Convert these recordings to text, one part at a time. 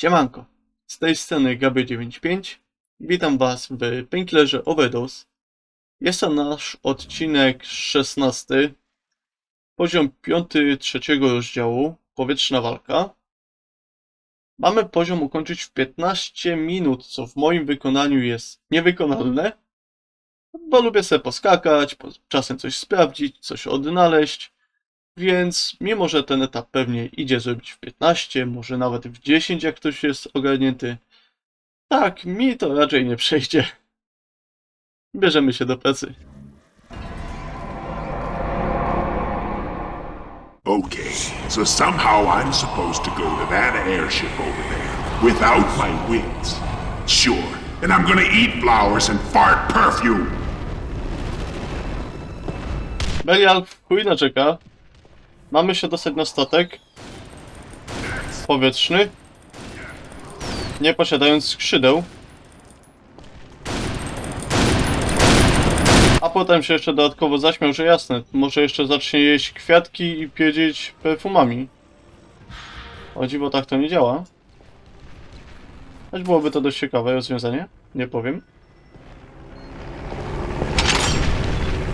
Siemanko, z tej strony Gabriel95. Witam Was w Painkillerze Overdose. Jest to nasz odcinek 16, poziom 5 trzeciego rozdziału, powietrzna walka. Mamy poziom ukończyć w 15 minut, co w moim wykonaniu jest niewykonalne, bo lubię sobie poskakać, po- czasem coś sprawdzić, coś odnaleźć. Więc mimo, że ten etap pewnie idzie zrobić w 15, może nawet w 10, jak ktoś jest ogarnięty, tak, mi to raczej nie przejdzie. Bierzemy się do pracy. Okay, so somehow I'm supposed to go to that airship over there without my wings. Sure, and I'm gonna eat flowers and fart perfume. Belial chuj naczeka. Mamy się dostać na statek powietrzny, nie posiadając skrzydeł. A potem się jeszcze dodatkowo zaśmiał, że jasne, może jeszcze zacznie jeść kwiatki i pierdzieć perfumami. O dziwo tak to nie działa. Choć byłoby to dość ciekawe rozwiązanie, nie powiem.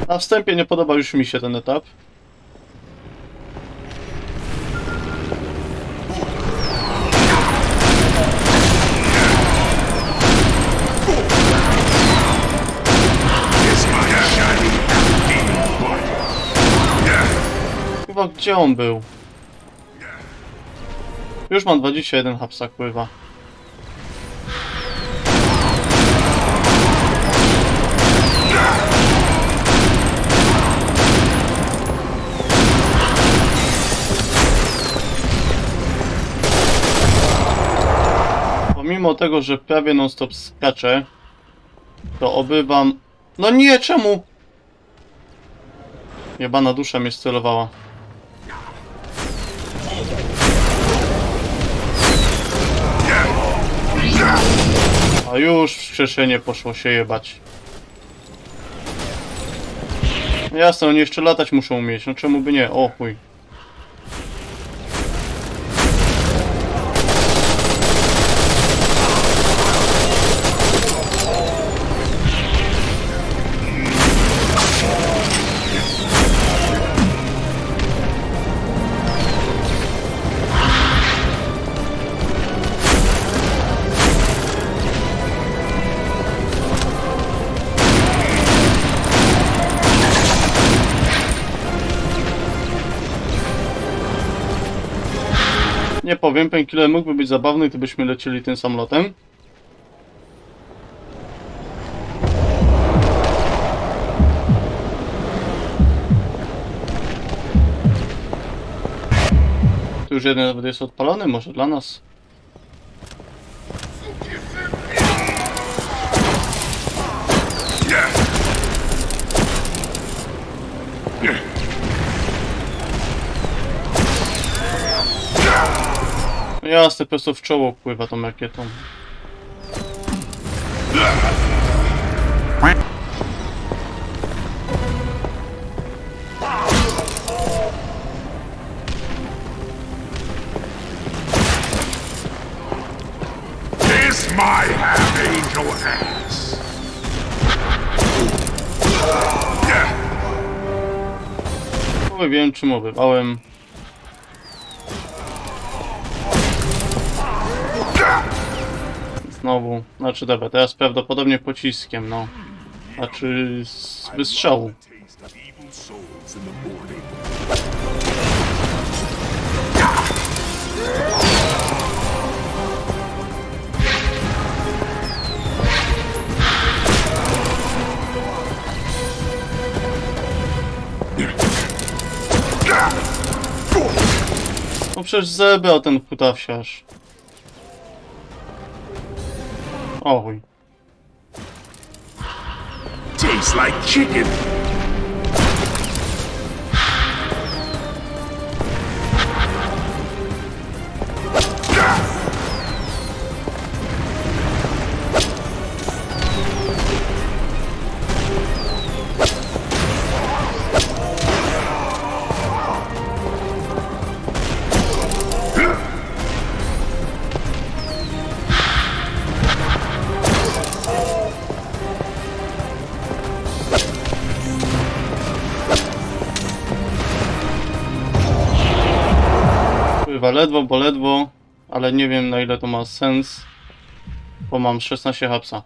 Na wstępie nie podoba już mi się ten etap. Chyba gdzie on był? Już mam 21 hapsa, pływa. Pomimo tego, że prawie non stop skaczę, to obywam... No nie, czemu? Jebana dusza mnie scelowała. A już wskrzeszenie poszło się jebać. No Jasne, oni jeszcze latać muszą umieć, no czemu by nie? O chuj. Nie powiem, Painkiller mógłby być zabawny, gdybyśmy lecieli tym samolotem. Tu już jeden nawet jest odpalony, może dla nas. No jasne, po prostu w czoło pływa tą rakietą. Kiss my half angel ass. Chuj, wiem czym obywałem. Znowu, znaczy dobra, teraz prawdopodobnie pociskiem, no. Znaczy z wystrzału. No przecież zebrał ten kutawsiarz. O chuj. Tastes like chicken. Kurwa, ledwo, bo ledwo, ale nie wiem na ile to ma sens, bo mam 16 hapsa.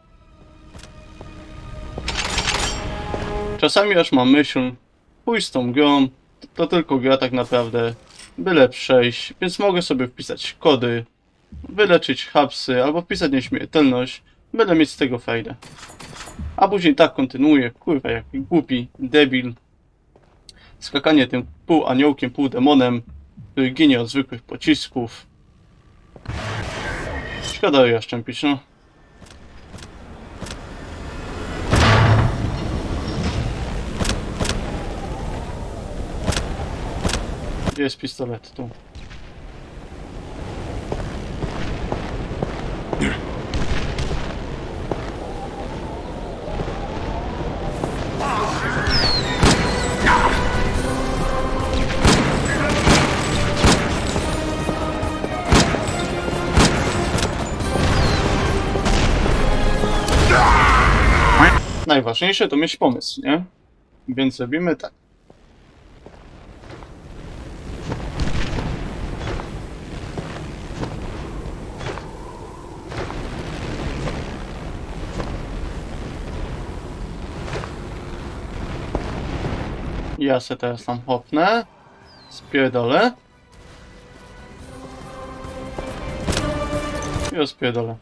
Czasami aż mam myśl, pójść z tą grą, to, to tylko gra tak naprawdę, byle przejść, więc mogę sobie wpisać kody, wyleczyć hapsy, albo wpisać nieśmiertelność, byle mieć z tego fajdę. A później tak kontynuuję, kurwa, jaki głupi, debil. Skakanie tym pół aniołkiem, pół demonem, który ginie od zwykłych pocisków. Szkoda ja szczępić, no. Jest pistolet? Tu. Najważniejsze to mieć pomysł, nie? Więc robimy tak. Ja se teraz tam hopnę. Spierdolę. I rozpierdolę.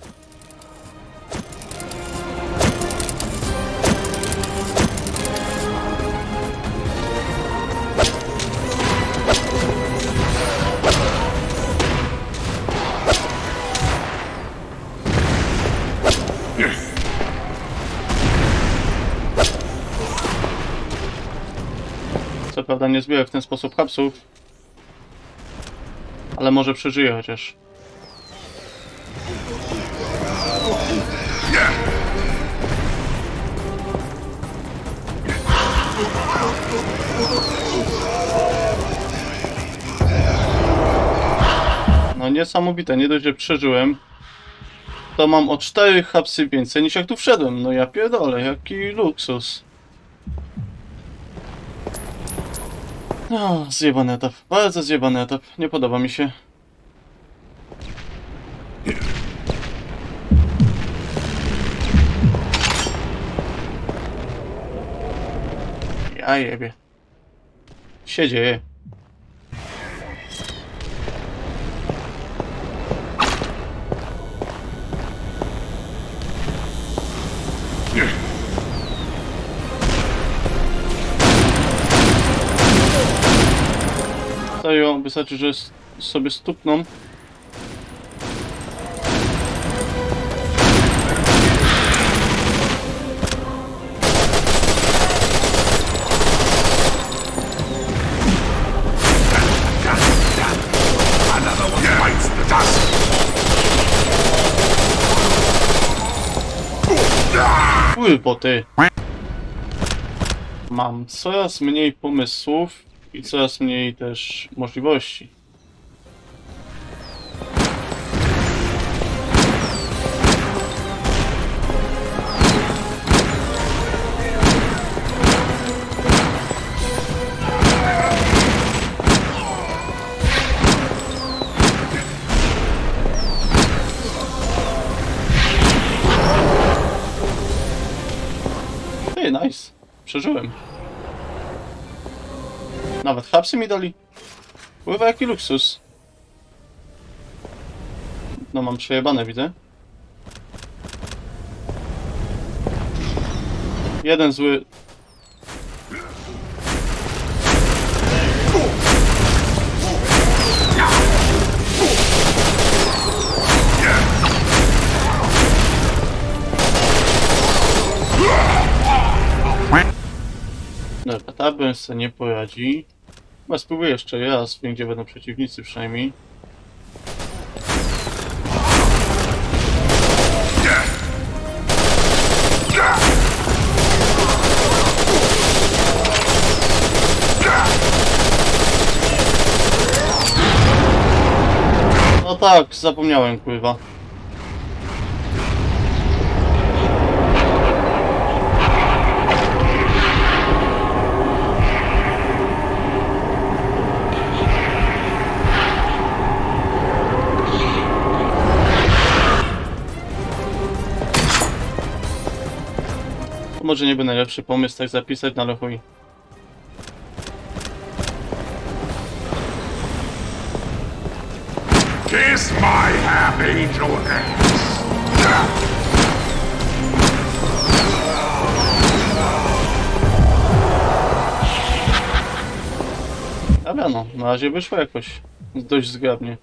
Prawda nie zbiorę w ten sposób kapsuł. Ale może przeżyję chociaż. No niesamowite, nie dość, że przeżyłem, to mam o 4 hapsy więcej niż jak tu wszedłem. No ja pierdolę, jaki luksus. No, zjebany etap. Bardzo zjebany etap. Nie podoba mi się. Ja jebie. się dzieje? Serio, wystarczy, że sobie stukną. Kurwo ty. Mam coraz mniej pomysłów i coraz mniej też możliwości. Ty, nice. Przeżyłem. Nawet hapsy mi dali. Pływa jaki luksus. No mam przejebane, widzę. Jeden zły... Dobra, ta broń sobie nie poradzi. Chyba spróbuję jeszcze raz, gdzie będą przeciwnicy przynajmniej. No tak, zapomniałem, kurwa. Może nie był najlepszy pomysł tak zapisać, no ale chuj. Kiss my half angel ass. Dobra no, na razie wyszło jakoś dość zgrabnie.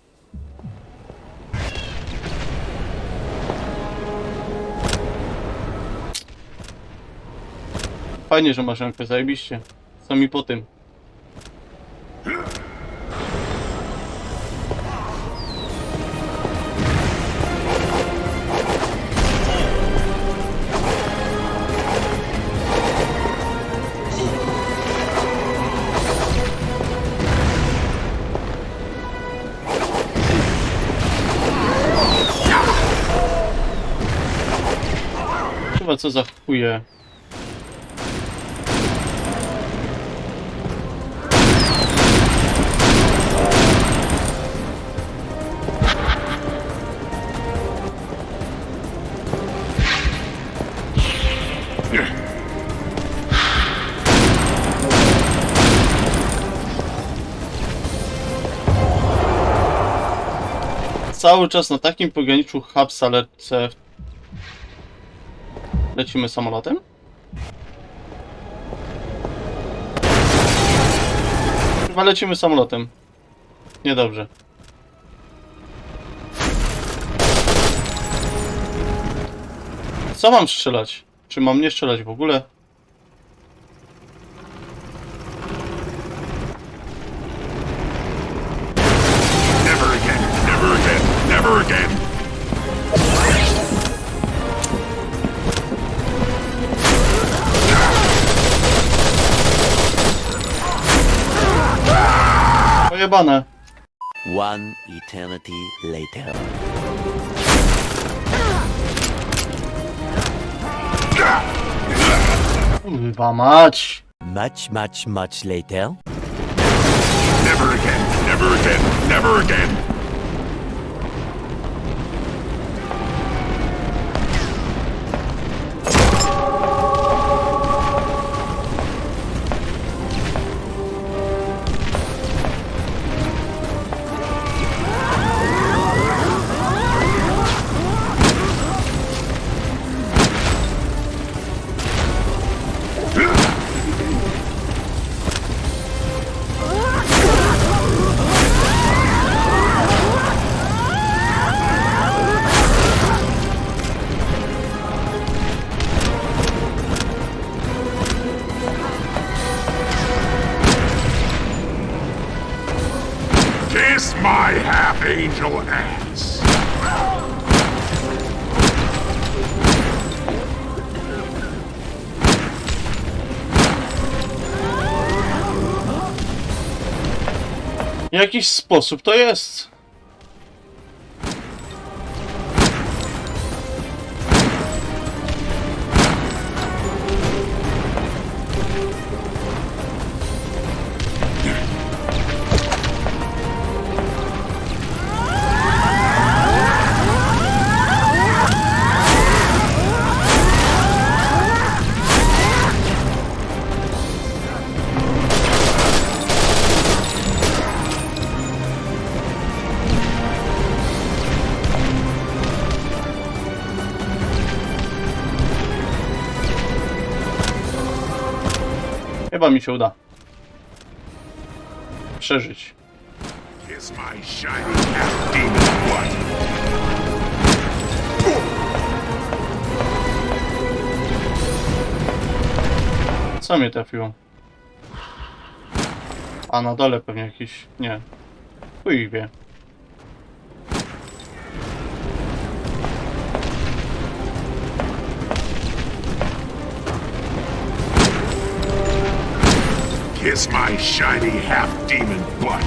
Fajnie, że masz rękę, zajebiście. Co mi po tym? Chyba co za chuje. Cały czas na takim pograniczu hapsa lecę. Lecimy samolotem? Chyba lecimy samolotem. Niedobrze. Co mam strzelać? Czy mam nie strzelać w ogóle? Pojebane. One eternity later. Kurwa mać. Much, much, much later. Never again, never again, never again. Kiss my half angel ass. Jakiś sposób to jest. Chyba mi się uda. Przeżyć. Co mnie trafiło? A na dole pewnie jakiś... Nie. Chuj wie. Kiss my shiny half-demon butt!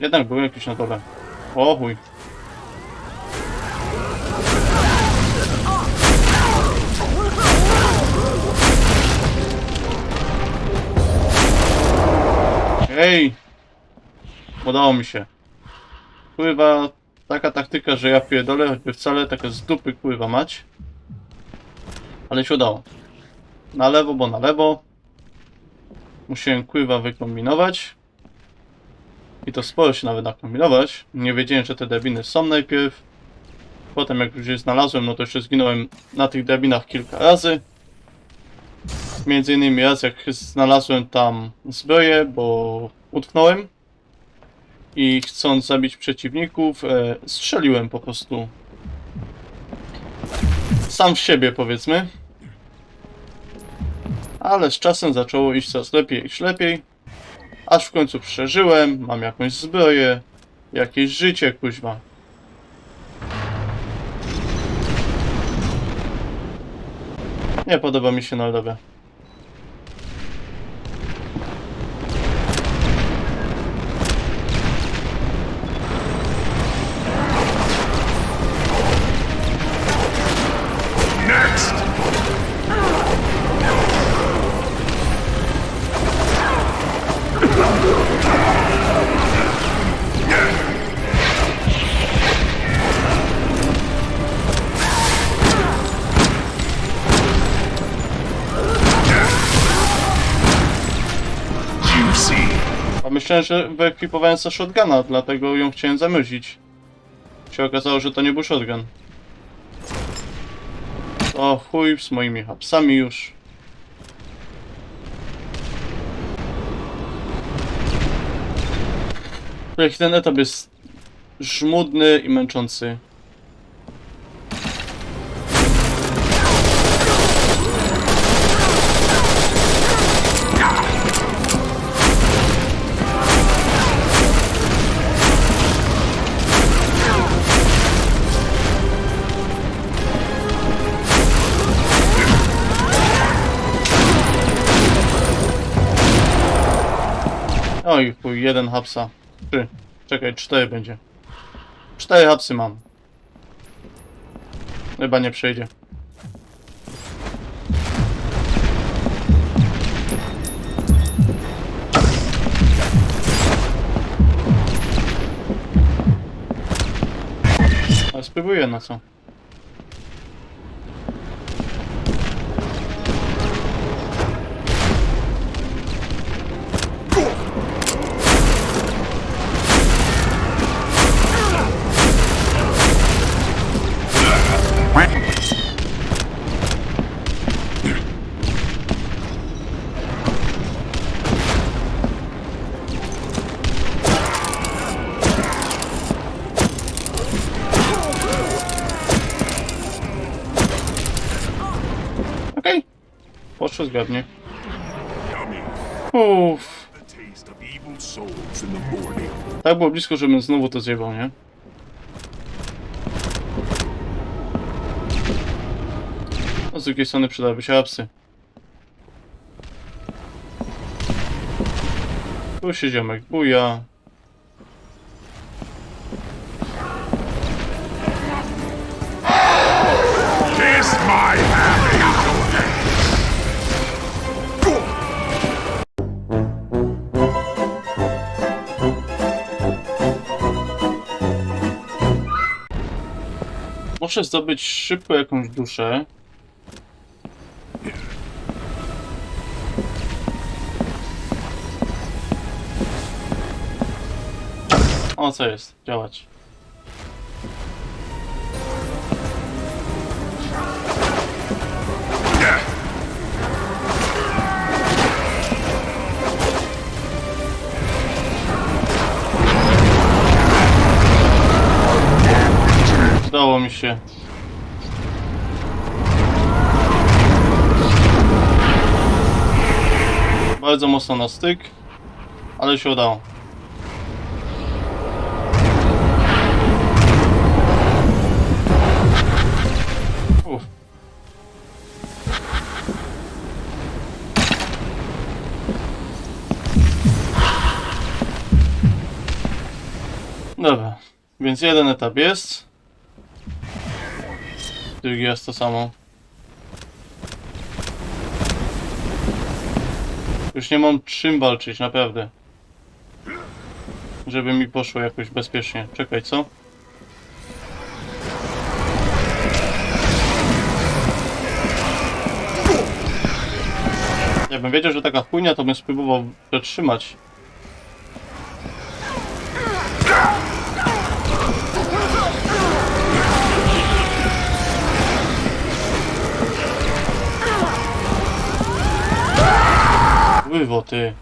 Jednak byłem jakiś na dole. O chuj. Ej! Udało mi się. Pływa taka taktyka, że ja pierdolę, choćby wcale taka z dupy pływa mać. Ale się udało. Na lewo, bo na lewo. Musiałem pływa wykombinować. I to sporo się nawet nakombinować. Nie wiedziałem, że te drabiny są najpierw. Potem jak już je znalazłem, no to jeszcze zginąłem na tych drabinach kilka razy. Między innymi raz jak znalazłem tam zbroję, bo utknąłem. I chcąc zabić przeciwników, e, strzeliłem po prostu. Sam w siebie powiedzmy. Ale z czasem zaczęło iść coraz lepiej i lepiej. Aż w końcu przeżyłem, mam jakąś zbroję, jakieś życie, kuźwa. Nie podoba mi się na dobę. Że wyekwipowałem sobie shotguna, dlatego ją chciałem zamrozić. Się okazało, że to nie był shotgun. O chuj z moimi hapsami już. Jak ten etap jest żmudny i męczący. Jeden hapsa. Trzy. Czekaj, cztery będzie. Cztery hapsy mam. Chyba nie przejdzie. Spróbuję na co. Poszło zgodnie. Uff. Tak było blisko, żebym znowu to zjebał, nie? No z drugiej strony przydałyby się apsy. Tu się ziomek buja. Kiss my Muszę zdobyć szybko jakąś duszę. O, co jest? Działać. Udało mi się. Bardzo mocno na styk, ale się udało. Uff. Dobra, więc jeden etap jest. Drugi jest to samo. Już nie mam czym walczyć, naprawdę. Żeby mi poszło jakoś bezpiecznie. Czekaj, co? Jakbym wiedział, że taka chujnia, to bym spróbował przetrzymać. Ływo, ty.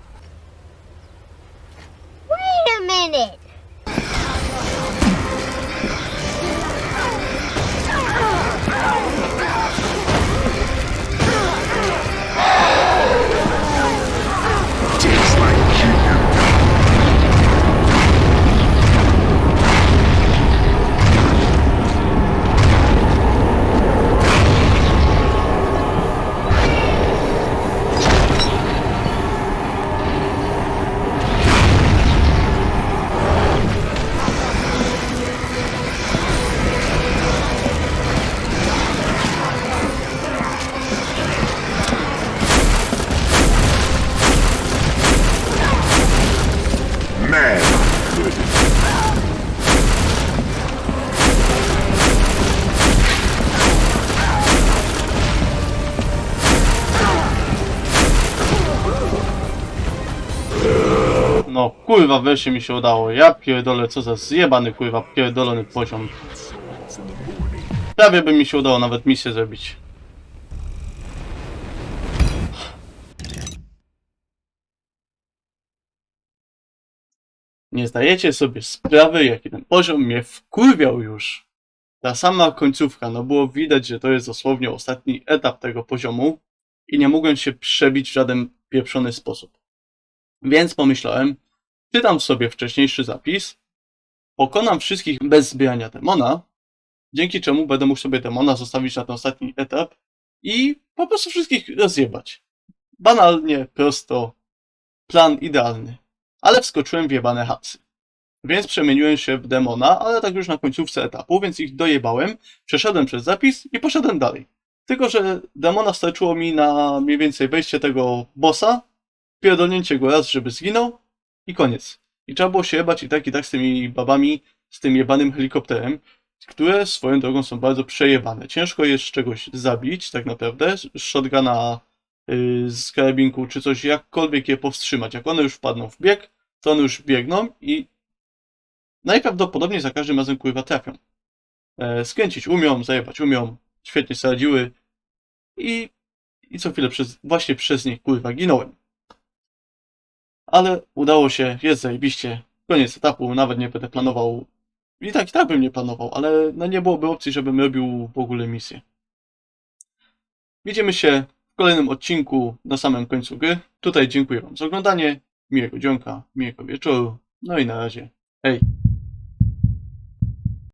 Kurwa, wreszcie mi się udało. Ja pierdolę, co za zjebany kurwa, pierdolony poziom. Prawie by mi się udało nawet misję zrobić. Nie zdajecie sobie sprawy, jaki ten poziom mnie wkurwiał już. Ta sama końcówka, no było widać, że to jest dosłownie ostatni etap tego poziomu i nie mogłem się przebić w żaden pieprzony sposób. Więc pomyślałem, czytam sobie wcześniejszy zapis, pokonam wszystkich bez zbierania demona, dzięki czemu będę mógł sobie demona zostawić na ten ostatni etap i po prostu wszystkich rozjebać. Banalnie, prosto, plan idealny. Ale wskoczyłem w jebane hapsy. Więc przemieniłem się w demona, ale tak już na końcówce etapu, więc ich dojebałem, przeszedłem przez zapis i poszedłem dalej. Tylko, że demona starczyło mi na mniej więcej wejście tego bossa, pierdolnięcie go raz, żeby zginął i koniec. I trzeba było się jebać i tak i tak z tymi babami, z tym jebanym helikopterem, które swoją drogą są bardzo przejebane. Ciężko jest czegoś zabić, tak naprawdę, shotguna yy, z karabinku czy coś, jakkolwiek je powstrzymać. Jak one już wpadną w bieg, to one już biegną i najprawdopodobniej za każdym razem kurwa trafią. E, skręcić umią, zajebać umią, świetnie sobie radziły i, i co chwilę przez, właśnie przez nie kurwa ginąłem. Ale udało się, jest zajebiście. Koniec etapu, nawet nie będę planował. I tak, i tak bym nie planował, ale no nie byłoby opcji, żebym robił w ogóle misję. Widzimy się w kolejnym odcinku na samym końcu gry. Tutaj dziękuję Wam za oglądanie. Miłego dzionka, miłego wieczoru. No i na razie. Hej.